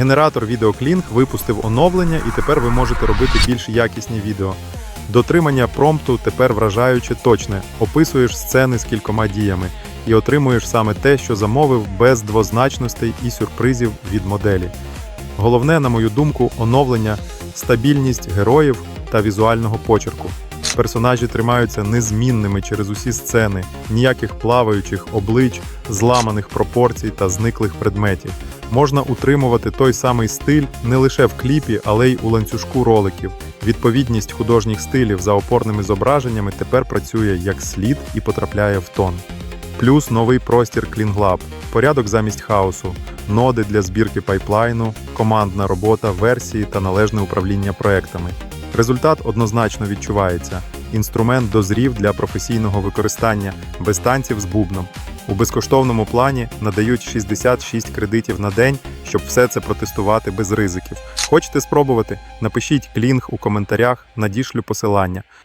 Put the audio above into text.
Генератор відеоклінг випустив оновлення, і тепер ви можете робити більш якісні відео. Дотримання промпту тепер вражаюче точне. Описуєш сцени з кількома діями і отримуєш саме те, що замовив, без двозначностей і сюрпризів від моделі. Головне, на мою думку, оновлення, стабільність героїв та візуального почерку. Персонажі тримаються незмінними через усі сцени, ніяких плаваючих облич, зламаних пропорцій та зниклих предметів. Можна утримувати той самий стиль не лише в кліпі, але й у ланцюжку роликів. Відповідність художніх стилів за опорними зображеннями тепер працює як слід і потрапляє в тон. Плюс новий простір CleanLab, порядок замість хаосу, ноди для збірки пайплайну, командна робота, версії та належне управління проектами. Результат однозначно відчувається. Інструмент дозрів для професійного використання без танців з бубном. У безкоштовному плані надають 66 кредитів на день, щоб все це протестувати без ризиків. Хочете спробувати? Напишіть клінг у коментарях, надішлю посилання.